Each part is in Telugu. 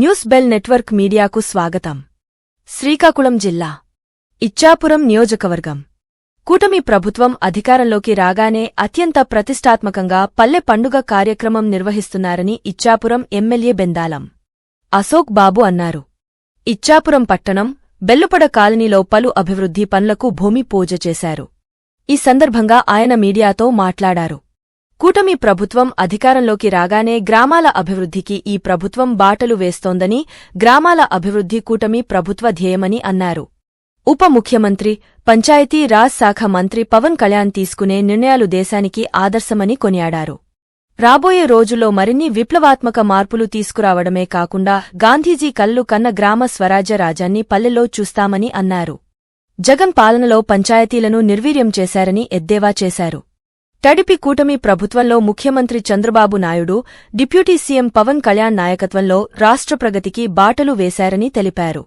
న్యూస్ బెల్ నెట్వర్క్ మీడియాకు స్వాగతం. శ్రీకాకుళం జిల్లా ఇచ్చాపురం నియోజకవర్గం. కూటమి ప్రభుత్వం అధికారంలోకి రాగానే అత్యంత ప్రతిష్టాత్మకంగా పల్లె పండుగ కార్యక్రమం నిర్వహిస్తున్నారని ఇచ్చాపురం ఎమ్మెల్యే బెందాలం అశోక్ బాబు అన్నారు. ఇచ్చాపురం పట్టణం బెల్లుపడ కాలనీలో పలు అభివృద్ధి పనులకు భూమి పూజ చేశారు. ఈ సందర్భంగా ఆయన మీడియాతో మాట్లాడారు. కూటమి ప్రభుత్వం అధికారంలోకి రాగానే గ్రామాల అభివృద్ధికి ఈ ప్రభుత్వం బాటలు వేస్తోందని గ్రామాల అభివృద్ధి కూటమి ప్రభుత్వ ధ్యేయమని అన్నారు. ఉప ముఖ్యమంత్రి పంచాయతీ రాజ్ శాఖ మంత్రి పవన్ కళ్యాణ్ తీసుకునే నిర్ణయాలు దేశానికి ఆదర్శమని కొనియాడారు. రాబోయే రోజుల్లో మరిన్ని విప్లవాత్మక మార్పులు తీసుకురావడమే కాకుండా గాంధీజీ కల్లు కన్న గ్రామ స్వరాజ్య రాజాన్ని పల్లెల్లో చూస్తామని అన్నారు. జగన్ పాలనలో పంచాయతీలను నిర్వీర్యం చేశారని ఎద్దేవా చేశారు. తడిపి కూటమి ప్రభుత్వంలో ముఖ్యమంత్రి చంద్రబాబు నాయుడు డిప్యూటీ సీఎం పవన్ కళ్యాణ్ నాయకత్వంలో రాష్ట్ర ప్రగతికి బాటలు వేశారని తెలిపారు.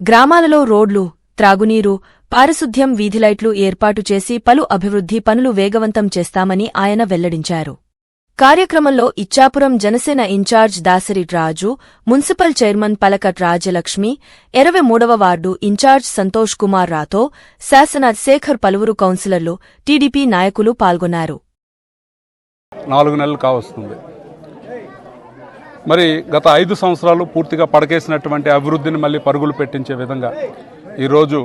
గ్రామాలలో రోడ్లు త్రాగునీరు పారిశుద్ధ్యం వీధిలైట్లు ఏర్పాటు చేసి పలు అభివృద్ధి పనులు వేగవంతం చేస్తామని ఆయన వెల్లడించారు. కార్యక్రమంలో Ichchapuram Janasena incharge Dasari Raju municipal chairman పలకట్ Rajalakshmi ఇరవై మూడవ వార్డు ఇన్ఛార్జ్ సంతోష్ కుమార్ రాథో శాసన శేఖర్ పలువురు కౌన్సిలర్లు టీడీపీ నాయకులు పాల్గొన్నారు. నాలుగు నెలలు కావస్తుంది. మరి గత ఐదు సంవత్సరాలు పూర్తిగా పడకేసినటువంటి అభివృద్ధిని మళ్ళీ పరుగులు పెట్టించే విధంగా ఈరోజు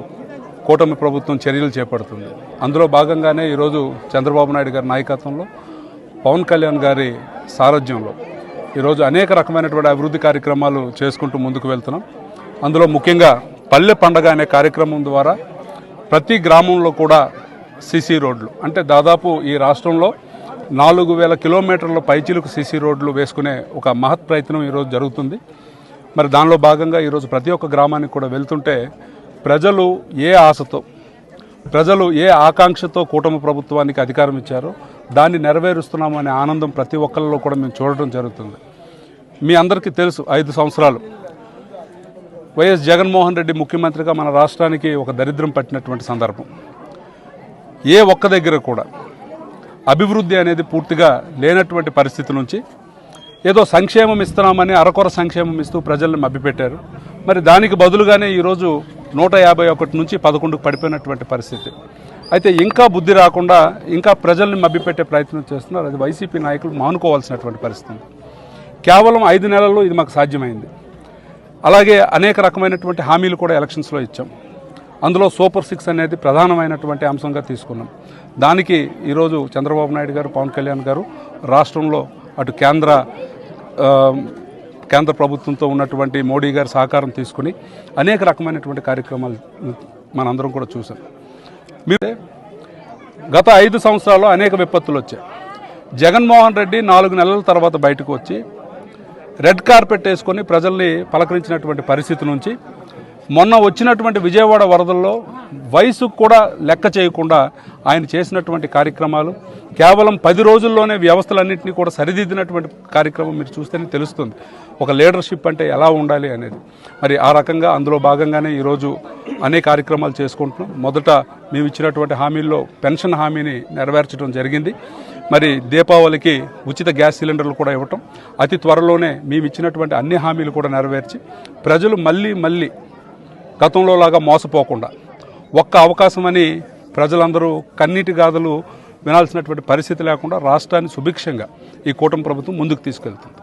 కూటమి ప్రభుత్వం చర్యలు చేపడుతుంది. అందులో భాగంగానే ఈరోజు చంద్రబాబు నాయుడు గారి నాయకత్వంలో పవన్ కళ్యాణ్ గారి సారథ్యంలో. ఈరోజు అనేక రకమైనటువంటి అభివృద్ధి కార్యక్రమాలు చేసుకుంటూ ముందుకు వెళ్తున్నాం. అందులో ముఖ్యంగా పల్లె పండగ అనే కార్యక్రమం ద్వారా ప్రతి గ్రామంలో కూడా సిసి రోడ్లు అంటే దాదాపు ఈ రాష్ట్రంలో నాలుగు వేల కిలోమీటర్ల పైచిలుకు సిసి రోడ్లు వేసుకునే ఒక మహత్ ప్రయత్నం ఈరోజు జరుగుతుంది. మరి దానిలో భాగంగా ఈరోజు ప్రతి ఒక్క గ్రామానికి కూడా వెళ్తుంటే ప్రజలు ఏ ఆశతో ప్రజలు ఏ ఆకాంక్షతో కూటమి ప్రభుత్వానికి అధికారం ఇచ్చారో దాన్ని నెరవేరుస్తున్నామనే ఆనందం ప్రతి ఒక్కరిలో కూడా మేము చూడటం జరుగుతుంది. మీ అందరికీ తెలుసు ఐదు సంవత్సరాలు. వైఎస్ జగన్మోహన్ రెడ్డి ముఖ్యమంత్రిగా మన రాష్ట్రానికి ఒక దరిద్రం పట్టినటువంటి సందర్భం. ఏ ఒక్క దగ్గర కూడా అభివృద్ధి అనేది పూర్తిగా లేనటువంటి పరిస్థితి నుంచి ఏదో సంక్షేమం ఇస్తున్నామని అరకొర సంక్షేమం ఇస్తూ ప్రజల్ని మభ్యపెట్టారు. మరి దానికి బదులుగానే ఈరోజు నూట యాభై ఒకటి నుంచి పదకొండుకు పడిపోయినటువంటి పరిస్థితి. అయితే ఇంకా బుద్ధి రాకుండా ఇంకా ప్రజల్ని మభ్యపెట్టే ప్రయత్నం చేస్తున్నారు. అది వైసీపీ నాయకులు మానుకోవాల్సినటువంటి పరిస్థితి కేవలం ఐదు నెలల్లో ఇది మాకు సాధ్యమైంది. అలాగే అనేక రకమైనటువంటి హామీలు కూడా ఎలక్షన్స్లో ఇచ్చాం. అందులో సూపర్ సిక్స్ అనేది ప్రధానమైనటువంటి అంశంగా తీసుకున్నాం. దానికి ఈరోజు చంద్రబాబు నాయుడు గారు పవన్ కళ్యాణ్ గారు రాష్ట్రంలో అటు కేంద్ర కేంద్ర ప్రభుత్వంతో ఉన్నటువంటి మోడీ గారి సహకారం తీసుకుని అనేక రకమైనటువంటి కార్యక్రమాలు మనందరం కూడా చూసాం. మీరు గత ఐదు సంవత్సరాల్లో అనేక విపత్తులు వచ్చాయి. జగన్మోహన్ రెడ్డి నాలుగు నెలల తర్వాత బయటకు వచ్చి రెడ్ కార్పెట్ వేసుకొని ప్రజల్ని పలకరించినటువంటి పరిస్థితి నుంచి మొన్న వచ్చినటువంటి విజయవాడ వరదల్లో వయసుకు కూడా లెక్క చేయకుండా ఆయన చేసినటువంటి కార్యక్రమాలు కేవలం పది రోజుల్లోనే వ్యవస్థలన్నింటినీ కూడా సరిదిద్దినటువంటి కార్యక్రమం మీరు చూస్తేనే తెలుస్తుంది. ఒక లీడర్షిప్ అంటే ఎలా ఉండాలి అనేది. మరి ఆ రకంగా అందులో భాగంగానే ఈరోజు అనేక కార్యక్రమాలు చేసుకుంటున్నాం. మొదట మేము ఇచ్చినటువంటి హామీల్లో పెన్షన్ హామీని నెరవేర్చడం జరిగింది. మరి దీపావళికి ఉచిత గ్యాస్ సిలిండర్లు కూడా ఇవ్వటం. అతి త్వరలోనే మేము ఇచ్చినటువంటి అన్ని హామీలు కూడా నెరవేర్చి ప్రజలు మళ్ళీ మళ్ళీ గతంలో లాగా మోసపోకుండా. ఒక్క అవకాశమని ప్రజలందరూ కన్నీటి గాథలు వినాల్సినటువంటి పరిస్థితి లేకుండా రాష్ట్రాన్ని సుభిక్షంగా ఈ కూటమి ప్రభుత్వం ముందుకు తీసుకెళ్తుంది.